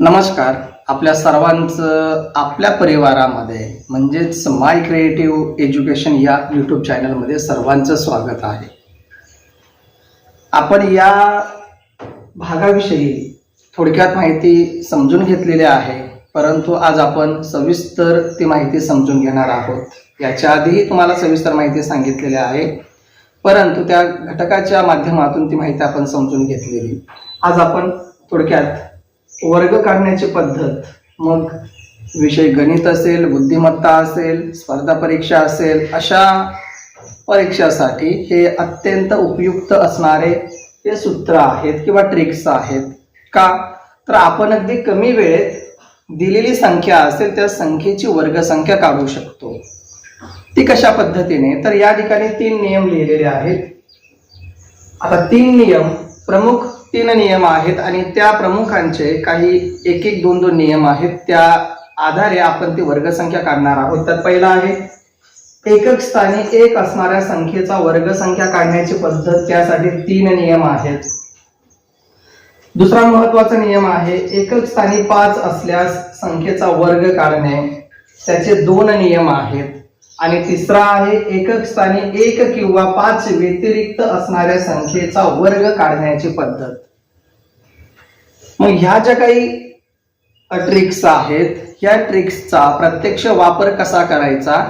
नमस्कार. आपल्या सर्वांचं आपल्या परिवारामध्ये म्हणजेच माय क्रिएटिव्ह एज्युकेशन या यूट्यूब चॅनलमध्ये सर्वांचं स्वागत आहे. आपण या भागाविषयी थोडक्यात माहिती समजून घेतलेली आहे परंतु आज आपण सविस्तर ती माहिती समजून घेणार आहोत. याच्या आधीही तुम्हाला सविस्तर माहिती सांगितलेली आहे परंतु त्या घटकाच्या माध्यमातून ती माहिती आपण समजून घेतलेली. आज आपण थोडक्यात वर्ग काढण्याची पद्धत. मग विषय गणित असेल बुद्धिमत्ता असेल स्पर्धा परीक्षा असेल अशा परीक्षासाठी हे अत्यंत उपयुक्त असणारे हे सूत्र आहेत किंवा ट्रिक्स आहेत. का? तर आपण अगदी कमी वेळेत दिलेली संख्या असेल त्या संख्येची वर्गसंख्या काढू शकतो. ती कशा पद्धतीने? तर या ठिकाणी तीन नियम लिहिलेले आहेत. आता तीन नियम प्रमुख तीन नियम आहेत आणि त्या प्रमुखांचे काही एक एक दोन दोन नियम आहेत. त्या आधारे आपण ती वर्गसंख्या काढणार आहोत. तर पहिला आहे एकक स्थानी एक असणाऱ्या संख्येचा वर्गसंख्या काढण्याची पद्धत. त्यासाठी तीन नियम आहेत. दुसरा महत्त्वाचा नियम आहे एकक स्थानी पाच असल्यास संख्येचा वर्ग काढणे. त्याचे दोन नियम आहेत. आणि तिसरा आहे एकक स्थानी एक किंवा पाच व्यतिरिक्त असणाऱ्या संख्येचा वर्ग काढण्याची पद्धत. मग ह्या ज्या काही ट्रिक्स आहेत ह्या ट्रिक्सचा प्रत्यक्ष वापर कसा करायचा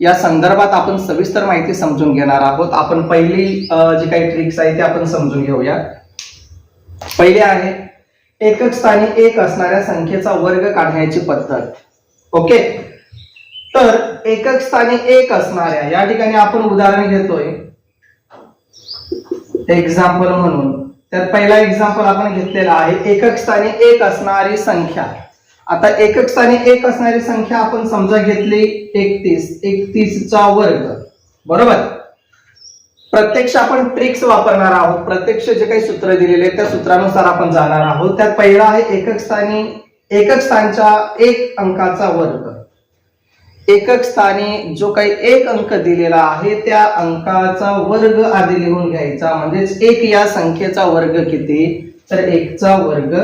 या संदर्भात आपण सविस्तर माहिती समजून घेणार आहोत. आपण पहिली जी काही ट्रिक्स आहे ती आपण समजून घेऊया. पहिले आहे एकक स्थानी एक असणाऱ्या संख्येचा वर्ग काढण्याची पद्धत. ओके? तर एकक स्थानी एक असणाऱ्या या ठिकाणी आपण उदाहरण घेतोय. एक्झाम्पल म्हणून. तर पहिला एक्झाम्पल आपण घेतलेला आहे एकक स्थानी एक असणारी संख्या. आता एकक स्थानी एक असणारी संख्या आपण समजा घेतली एकतीस. एकतीसचा वर्ग. बरोबर? प्रत्यक्ष आपण ट्रिक्स वापरणार आहोत. प्रत्यक्ष जे काही सूत्र दिलेले त्या सूत्रानुसार आपण जाणार आहोत. त्यात पहिला आहे एकक स्थानी एकक स्थानच्या एक अंकाचा वर्ग. एकक स्थानी जो काही एक अंक दिलेला आहे त्या अंकाचा वर्ग आधी लिहून घ्यायचा. म्हणजेच एक या संख्येचा वर्ग किती? तर एकचा वर्ग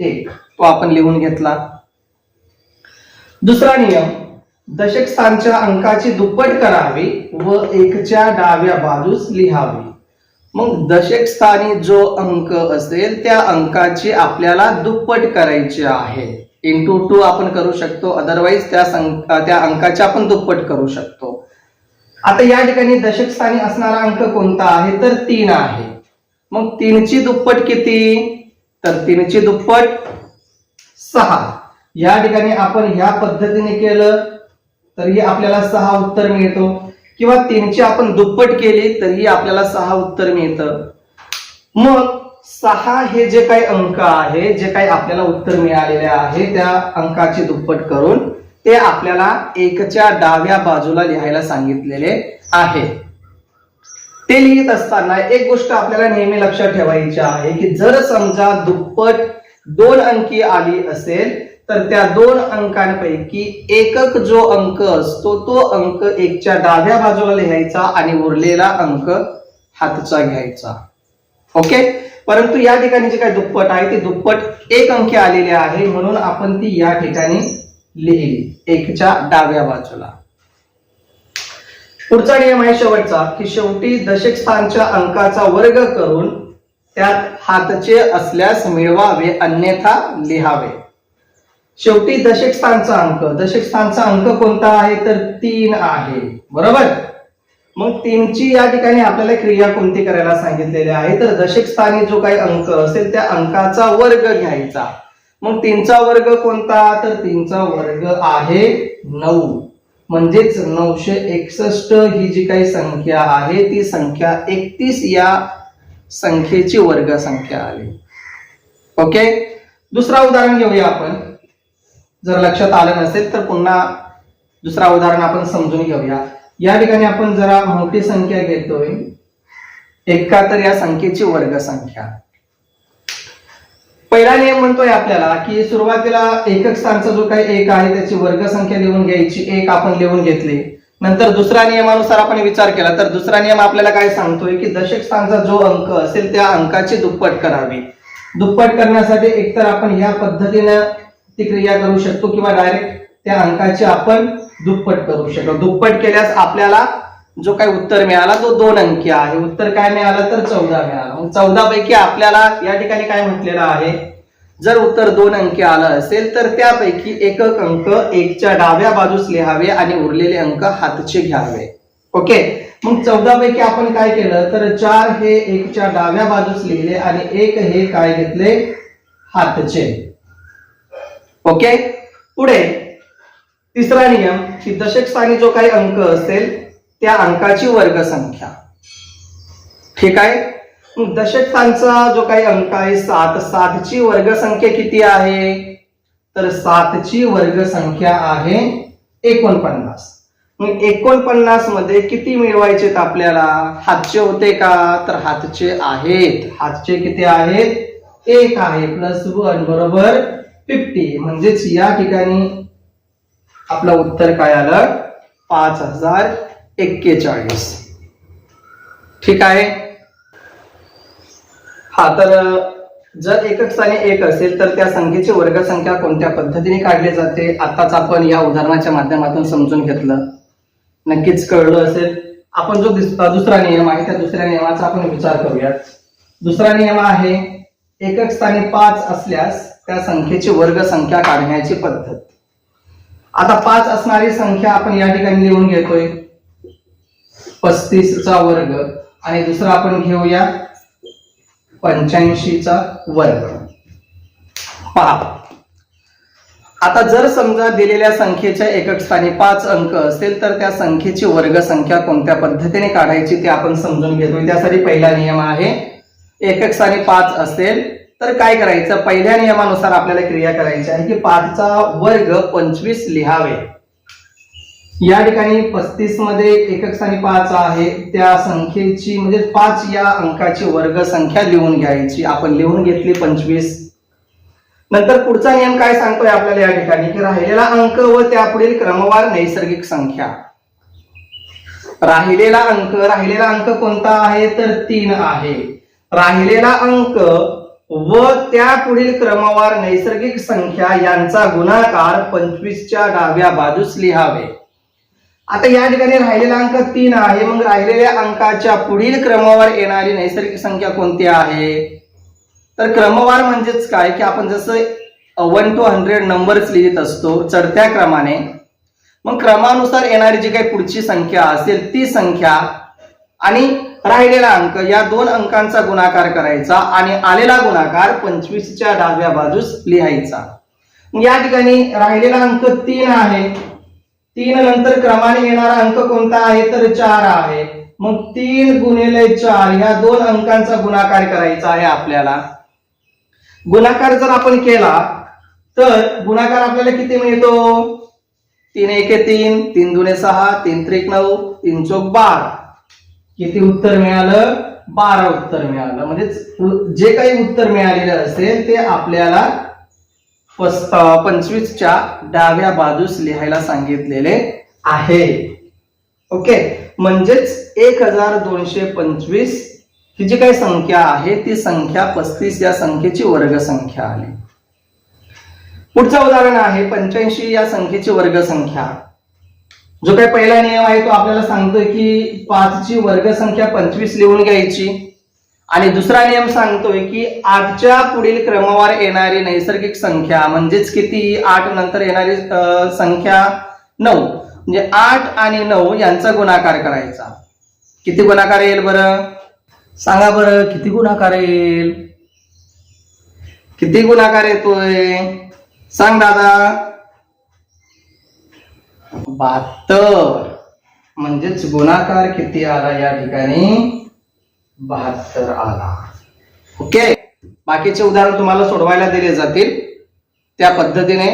एक. तो आपण लिहून घेतला. दुसरा नियम दशक स्थानच्या अंकाची दुप्पट करावी व एकच्या डाव्या बाजूस लिहावी. मग दशक स्थानी जो अंक असेल त्या अंकाची आपल्याला दुप्पट करायची आहे. इंटू टू आपण करू शकतो. अदरवाईज त्या संक त्या अंकाची आपण दुप्पट करू शकतो. आता या ठिकाणी दशक स्थानी असणारा अंक कोणता आहे? तर तीन आहे. मग तीनची दुप्पट किती? तर तीनची दुप्पट सहा. या ठिकाणी आपण ह्या पद्धतीने केलं तरी आपल्याला सहा उत्तर मिळतो. किंवा तीनची आपण दुप्पट केली तरी आपल्याला सहा उत्तर मिळतं. मग सहा हे जे काही अंक आहे जे काही आपल्याला उत्तर मिळालेले आहे त्या अंकाची दुप्पट करून ते आपल्याला एकच्या डाव्या बाजूला लिहायला सांगितलेले आहे. ते लिहित असताना एक गोष्ट आपल्याला नेहमी लक्षात ठेवायची आहे की जर समजा दुप्पट दोन अंकी आली असेल तर त्या दोन अंकांपैकी एकक जो अंक असतो तो अंक एकच्या डाव्या बाजूला लिहायचा आणि उरलेला अंक हातचा घ्यायचा. ओके? परंतु या ठिकाणी जे काही दुप्पट आहे ती दुप्पट एक अंकी आलेली आहे म्हणून आपण ती या ठिकाणी लिहिली. एकच्या डाव्या बाजूला. पुढचा नियम आहे शेवटचा की शेवटी दशक स्थानच्या अंकाचा वर्ग करून त्यात हातचे असल्यास मिळवावे अन्यथा लिहावे. शेवटी दशक स्थानचा अंक. दशक स्थानचा अंक कोणता आहे? तर तीन आहे. बरोबर? मग तीनची या ठिकाणी आपल्याला क्रिया कोणती करायला सांगितलेली आहे? तर दशक स्थानी जो काही अंक असेल त्या अंकाचा वर्ग घ्यायचा. मग तीनचा वर्ग कोणता? तर तीनचा वर्ग आहे नऊ. म्हणजेच नऊशे एकसष्ट ही जी काही संख्या आहे ती संख्या एकतीस या संख्येची वर्ग संख्या आली. ओके? दुसरा उदाहरण घेऊया आपण. जर लक्षात आलं नसेल तर पुन्हा दुसरा उदाहरण आपण समजून घेऊया. या ठिकाणी आपण जरा मोठी संख्या घेतोय. एकाहत्तर या संख्येची वर्ग संख्या. पहिला नियम म्हणतोय आपल्याला की सुरुवातीला एकक स्थानचा जो काही एक आहे त्याची वर्ग संख्या लिहून घ्यायची एक आपण लिहून घेतली. नंतर दुसऱ्या नियमानुसार आपण विचार केला तर दुसरा नियम आपल्याला काय सांगतोय की दशक स्थानचा जो अंक असेल त्या अंकाची दुप्पट करावी. दुप्पट करण्यासाठी एकतर आपण या पद्धतीनं ती क्रिया करू शकतो किंवा डायरेक्ट त्या अंकाची आपण दुप्पट करू शकतो दुप्पट केल्यास आपल्याला जो काही उत्तर मिळाला तो दोन अंकी आहे. उत्तर काय मिळालं तर चौदा मिळालं. मग चौदा पैकी आपल्याला या ठिकाणी काय म्हटलेलं आहे? जर उत्तर दोन अंकी आलं असेल तर त्यापैकी एकक अंक एकच्या डाव्या बाजूस लिहावे आणि उरलेले अंक हातचे घ्यावे. ओके? मग चौदा पैकी आपण काय केलं? तर चार हे एकच्या डाव्या बाजूस लिहिले आणि एक हे काय घेतले? हातचे. ओके? पुढे. तिसरा नियम की दशक स्थानी जो काही अंक असेल त्या अंकाची वर्गसंख्या ठीक आहे? दशक स्थानचा जो काही अंक आहे सात सातची वर्गसंख्या किती आहे? तर सातची वर्गसंख्या आहे एकोणपन्नास. मग एकोणपन्नासमध्ये किती मिळवायचेत आपल्याला? हातचे होते का? तर हातचे आहेत. हातचे किती आहेत? एक आहे प्लस वन बरोबर फिफ्टी म्हणजेच या ठिकाणी आपलं उत्तर काय आलं? पाच हजार एक्केचाळीस. ठीक आहे? हा तर जर एकक स्थानी एक असेल तर त्या संख्येची वर्गसंख्या कोणत्या पद्धतीने काढली जाते? आताच आपण या उदाहरणाच्या माध्यमातून समजून घेतलं. नक्कीच कळलं असेल. आपण जो दुसरा नियम आहे त्या दुसऱ्या नियमाचा आपण विचार करूयात. दुसरा नियम आहे एकक स्थानी पाच असल्यास त्या संख्येची वर्गसंख्या काढण्याची पद्धत. आता पाच असणारी संख्या आपण या ठिकाणी लिहून घेतोय. पस्तीसचा वर्ग आणि दुसरा आपण घेऊया पंच्याऐंशीचा वर्ग. पहा. आता जर समजा दिलेल्या संख्येच्या एकक स्थानी पाच अंक असेल तर त्या संख्येची वर्गसंख्या कोणत्या पद्धतीने काढायची ते आपण समजून घेतोय. त्यासाठी पहिला नियम आहे एकक स्थानी पाच असेल तर काय करायचं? पहिल्या नियमानुसार आपल्याला क्रिया करायची आहे की पाचचा वर्ग पंचवीस लिहावे. या ठिकाणी पस्तीसमध्ये एकक स्थानी पाच आहे. त्या संख्येची म्हणजे पाच या अंकाची वर्ग संख्या लिहून घ्यायची. आपण लिहून घेतली पंचवीस. नंतर पुढचा नियम काय सांगतोय आपल्याला या ठिकाणी? की राहिलेला अंक व त्यापुढील क्रमवार नैसर्गिक संख्या. राहिलेला अंक राहिलेला अंक कोणता आहे? तर तीन आहे. राहिलेला अंक व त्या पुढील क्रमवार नैसर्गिक संख्या यांचा गुणाकार पंचवीसच्या डाव्या बाजूस लिहावे. आता या ठिकाणी राहिलेला अंक तीन आहे. मग राहिलेल्या अंकाच्या पुढील क्रमावर येणारी नैसर्गिक संख्या कोणती आहे? तर क्रमवार म्हणजेच काय? की आपण जसं वन टू हंड्रेड नंबर्स लिहित असतो चढत्या क्रमाने मग क्रमानुसार येणारी जी काही पुढची संख्या असेल ती संख्या आणि राहिलेला अंक या दोन अंकांचा गुणाकार करायचा आणि आलेला गुणाकार पंचवीसच्या डाव्या बाजूस लिहायचा. या ठिकाणी राहिलेला अंक तीन आहे. तीन नंतर क्रमाने येणारा अंक कोणता आहे? तर चार आहे. मग तीन गुणिले चार या दोन अंकांचा गुणाकार करायचा आहे आपल्याला. गुणाकार जर आपण केला तर गुणाकार आपल्याला किती मिळतो? तीन एके तीन तीन दुने सहा तीन त्रिक नऊ तीन चौक बारा. किती उत्तर मिळालं? बारा उत्तर मिळालं. म्हणजे जे काही उत्तर मिळालेलं असेल ते आपल्याला पंचवीसच्या डाव्या बाजूस लिहायला सांगितलेले आहे. ओके? म्हणजेच एक हजार दोनशे पंचवीस ही जी काही संख्या आहे ती संख्या पस्तीस या संख्येची वर्गसंख्या आली पुढचं उदाहरण आहे पंच्याऐंशी या संख्येची वर्गसंख्या. जो काही पहिला नियम आहे तो आपल्याला सांगतोय की पाचची वर्गसंख्या पंचवीस लिहून घ्यायची. आणि दुसरा नियम सांगतोय की आठच्या पुढील क्रमवार येणारी नैसर्गिक संख्या म्हणजेच किती? आठ नंतर येणारी संख्या नऊ. म्हणजे आठ आणि नऊ यांचा गुणाकार करायचा. किती गुणाकार येईल बरं? सांगा बरं किती गुणाकार येईल? किती गुणाकार येतोय? सांग दादा. बहात्तर. म्हणजेच गुणाकार किती आला या ठिकाणी? बहात्तर आला. ओके? बाकीचे उदाहरण तुम्हाला सोडवायला दिले जातील. त्या पद्धतीने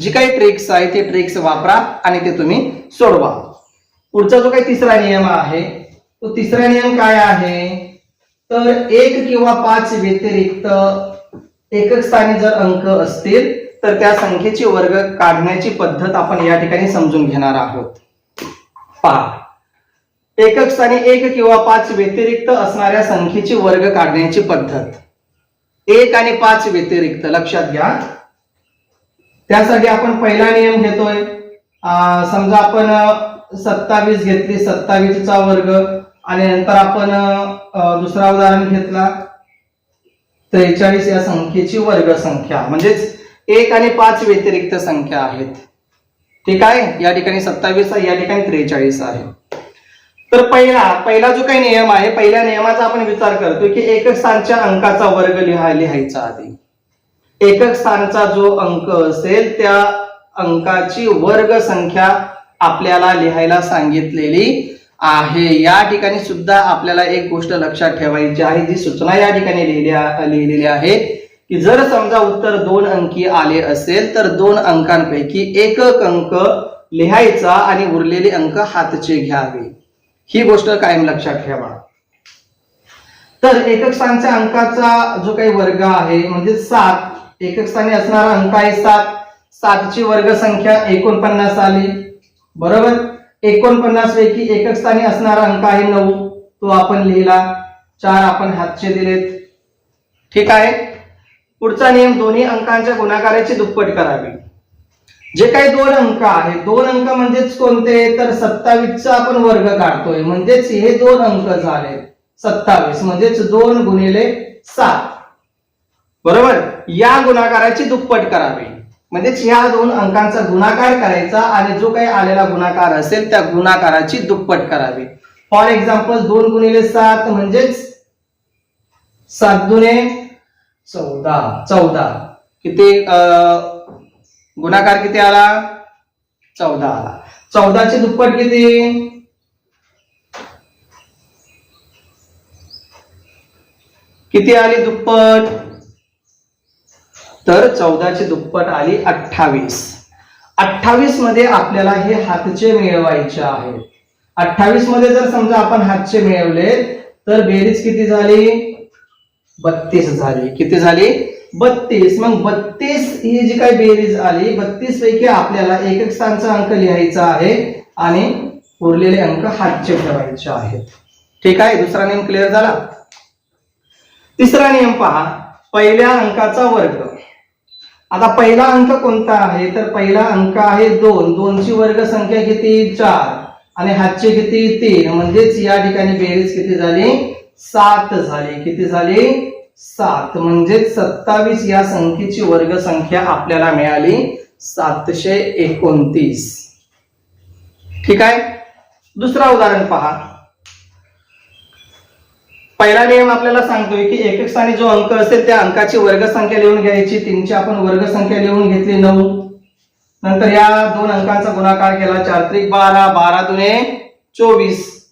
जी काही ट्रिक्स आहे ते ट्रिक्स वापरा आणि ते तुम्ही सोडवा. पुढचा जो काही तिसरा नियम आहे तो तिसरा नियम काय आहे? तर एक किंवा पाच व्यतिरिक्त एकक स्थानी जर अंक असतील तर त्या संख्येची वर्ग काढण्याची पद्धत आपण या ठिकाणी समजून घेणार आहोत. पहा एकक स्थानी एक किंवा पाच व्यतिरिक्त असणाऱ्या संख्येची वर्ग काढण्याची पद्धत. एक आणि पाच व्यतिरिक्त लक्षात घ्या. त्यासाठी आपण पहिला नियम घेतोय. समजा आपण सत्तावीस घेतली सत्तावीसचा वर्ग आणि नंतर आपण दुसरा उदाहरण घेतला. त्रेचाळीस या संख्येची वर्ग संख्या म्हणजेच एक आणि पाच व्यतिरिक्त संख्या आहेत. ठीक आहे? या ठिकाणी सत्तावीस आहे या ठिकाणी त्रेचाळीस आहे. तर पहिला पहिला जो काही नियम आहे पहिल्या नियमाचा आपण विचार करतोय की एकक स्थानच्या अंकाचा वर्ग लिहा लिहायचा आधी. एकक स्थानचा जो अंक असेल त्या अंकाची वर्ग संख्या आपल्याला लिहायला सांगितलेली आहे. या ठिकाणी सुद्धा आपल्याला एक गोष्ट लक्षात ठेवायची आहे जी सूचना या ठिकाणी लिहिल्या लिहिलेली आहे. की जर समजा उत्तर दोन अंकी आले असेल तर दोन अंकांपैकी एक अंक लिहायचा आणि उरलेले अंक हातचे घ्यावे. ही गोष्ट कायम लक्षात ठेवा. तर एकक स्थानच्या अंकाचा जो काही वर्ग आहे म्हणजे सात एकक स्थानी असणारा अंक आहे सात. सातची वर्ग संख्या एकोणपन्नास आली. बरोबर? एकोणपन्नास पैकी एकक स्थानी असणारा अंक आहे नऊ. तो आपण लिहिला. चार आपण हातचे दिलेत. ठीक आहे? पुढचा नियम दोन्ही अंकांच्या गुणाकाराची दुप्पट करावी. जे काही दोन अंक आहे दोन अंक म्हणजेच कोणते? तर सत्तावीसचा आपण वर्ग काढतोय. म्हणजेच हे दोन अंक झाले. सत्तावीस म्हणजेच दोन गुणिले सात. बरोबर? या गुणाकाराची दुप्पट करावी. म्हणजेच ह्या दोन अंकांचा गुणाकार करायचा आणि जो काही आलेला गुणाकार असेल त्या गुणाकाराची दुप्पट करावी. फॉर एक्झाम्पल दोन गुणिले सात म्हणजेच सात दुने चौदा चौदा. किती गुणाकार किती आला? चौदा आला. चौदाची दुप्पट किती? किती आली दुप्पट? तर चौदाची दुप्पट आली अठ्ठावीस. अठ्ठावीसमध्ये आपल्याला हे हातचे मिळवायचे आहेत. अठ्ठावीसमध्ये जर समजा आपण हातचे मिळवले तर बेरीज किती झाली? बत्तीस झाली. किती झाली? बत्तीस. मग बत्तीस ही जी काही बेरीज आली बत्तीस पैकी आपल्याला एक एक स्थानचा अंक लिहायचा आहे आणि उरलेले अंक हातचे ठेवायचे आहेत. ठीक आहे? दुसरा नियम क्लिअर झाला? तिसरा नियम पहा. पहिल्या अंकाचा वर्ग. आता पहिला अंक कोणता आहे? तर पहिला अंक आहे दोन. दोनची वर्ग संख्या किती? चार. आणि हातचे किती? तीन. म्हणजेच या ठिकाणी बेरीज किती झाली? सात झाली. किती झाली? सात. म्हणजे सत्तावीस या संख्येची वर्ग संख्या आपल्याला मिळाली. सातशे एकोणतीस. ठीक आहे? दुसरा उदाहरण पहा. पहिला नियम आपल्याला सांगतोय की एक स्थानी जो अंक असेल त्या अंकाची वर्ग संख्या लिहून घ्यायची. तीनची आपण वर्ग संख्या लिहून घेतली नऊ. नंतर या दोन अंकांचा गुणाकार केला. चार त्रिक बारा बारा दुने चोवीस.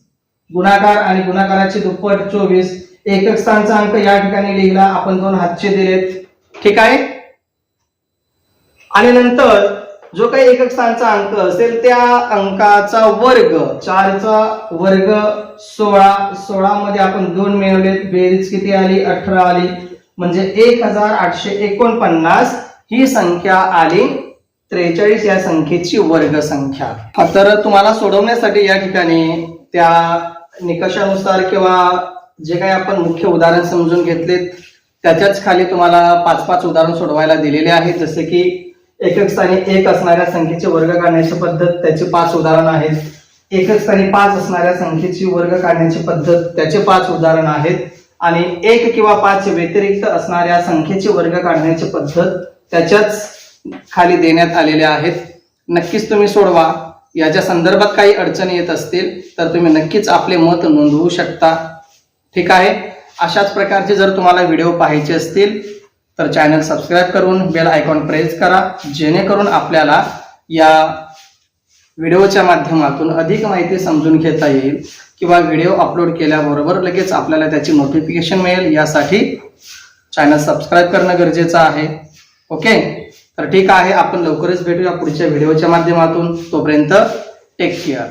गुणाकार आणि गुणाकाराची दुप्पट चोवीस. एकक स्थानचा अंक या ठिकाणी लिहिला. आपण दोन हातचे दिलेत. ठीक आहे? आणि नंतर जो काही एकक स्थानचा अंक असेल त्या अंकाचा वर्ग चारचा वर्ग सोळा. सोळा मध्ये आपण दोन मिळवलेत. बेरीज किती आली? अठरा आली. म्हणजे एक हजार आठशे एकोणपन्नास ही संख्या आली. त्रेचाळीस या संख्येची वर्ग संख्या तर तुम्हाला सोडवण्यासाठी या ठिकाणी त्या निकषानुसार किंवा जे काही आपण मुख्य उदाहरण समजून घेतलेत त्याच्याच खाली तुम्हाला पाच पाच उदाहरण सोडवायला दिलेले आहेत. जसे की एकक स्थानी एक असणाऱ्या संख्येचे वर्ग काढण्याची पद्धत त्याचे पाच उदाहरण आहेत. एकक स्थानी पाच असणाऱ्या संख्येची वर्ग काढण्याची पद्धत त्याचे पाच उदाहरण आहेत. आणि एक किंवा पाच व्यतिरिक्त असणाऱ्या संख्येची वर्ग काढण्याची पद्धत त्याच्याच खाली देण्यात आलेल्या आहेत. नक्कीच तुम्ही सोडवा. याच्या संदर्भात काही अडचणी येत असतील तर तुम्ही नक्कीच आपले मत नोंदवू शकता. ठीक आहे? अशाच प्रकारचे जर तुम्हाला व्हिडिओ पाहायचे असतील तर चॅनल सबस्क्राईब करून बेल आयकॉन प्रेस करा जेणेकरून आपल्याला या व्हिडिओच्या माध्यमातून अधिक माहिती समजून घेता येईल किंवा व्हिडिओ अपलोड केल्याबरोबर लगेच आपल्याला त्याची नोटिफिकेशन मिळेल. यासाठी चॅनल सबस्क्राईब करणं गरजेचं आहे. ओके? तर ठीक आहे आपण लवकरच भेटूया पुढच्या व्हिडिओच्या माध्यमातून. तोपर्यंत टेक केअर